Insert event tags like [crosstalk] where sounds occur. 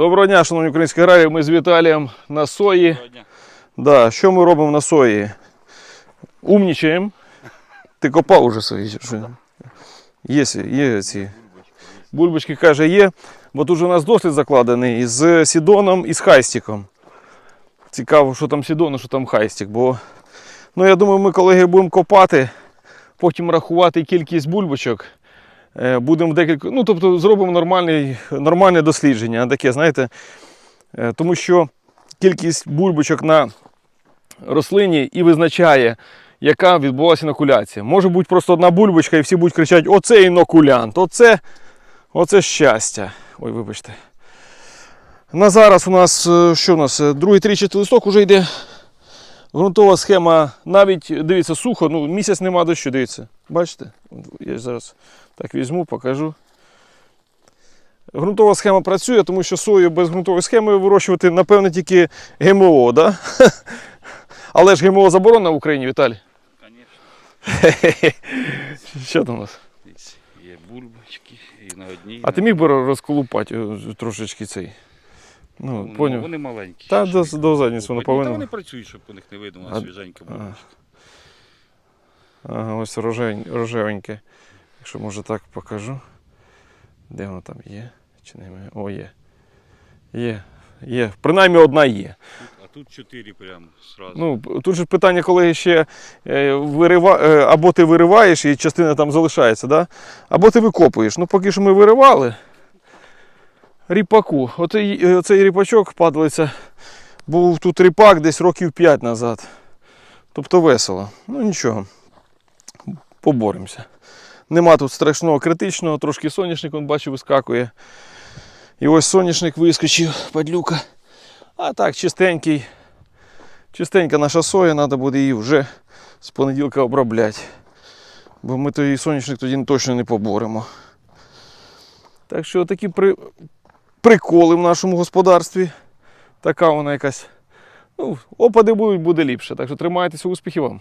Доброго дня, шановні українські аграрії. Ми з Віталієм на сої. Да, що ми робимо на сої? Умнічаємо. Ти копав уже свої? Є, є ці. Бульбочки каже, є. Бо тут у нас дослід закладений з Сідоном і з Хайстіком. Цікаво, що там Сідон, а що там Хайстік. Бо, ну, я думаю, ми, колеги, будемо копати, потім рахувати кількість бульбочок. Е, Будемо декілька, ну тобто зробимо нормальне, нормальне дослідження, таке, знаєте, Е, тому що кількість бульбочок на рослині і визначає, яка відбулася інокуляція. Може бути просто одна бульбочка, і всі будуть кричати: оце інокулянт, оце, оце щастя. Ой, вибачте. На зараз у нас е, що у нас? Другий тричастий листок вже йде. Грунтова схема, навіть дивіться, сухо, ну місяць нема дощу, дивіться. Бачите? Я зараз так візьму, покажу. Грунтова схема працює, тому що сою без ґрунтової схеми вирощувати, напевно, тільки ГМО, да? [laughs] Але ж ГМО заборонено в Україні, Віталій. Конечно, [laughs] Що там у нас? є бульбочки і на одній. А ти міг би розколупати е, трошечки цей? Ну, ну, поняв. Вони маленькі. Та до, до задниці воно. Ну, Та вони працюють, щоб по них не видно, у нас свіженька бульбочка. Ага, ось рожевень, рожевеньке. Якщо може так покажу. Де воно там є? Чи немає? О, є. Є. Є. Принаймні одна є. А тут чотири прямо зразу. Ну, тут же питання, коли ще е, вирива... е, або ти вириваєш і частина там залишається, да? або ти викопуєш. Ну, поки що ми виривали ріпаку. Оцей, е, оцей ріпачок падалиця. Був тут ріпак десь років 5 назад. Тобто весело. Ну нічого. Поборемося. Нема тут страшного критичного, трошки соняшник, он бачу, вискакує. І ось соняшник вискочив, падлюка. А так, чистенький. Чистенька наша соя, треба буде її вже з понеділка обробляти. Бо ми той соняшник тоді точно не поборемо. Так що такі при... приколи в нашому господарстві. Така вона якась. Ну, опади будуть, буде ліпше. Так що тримайтеся, успіхів вам.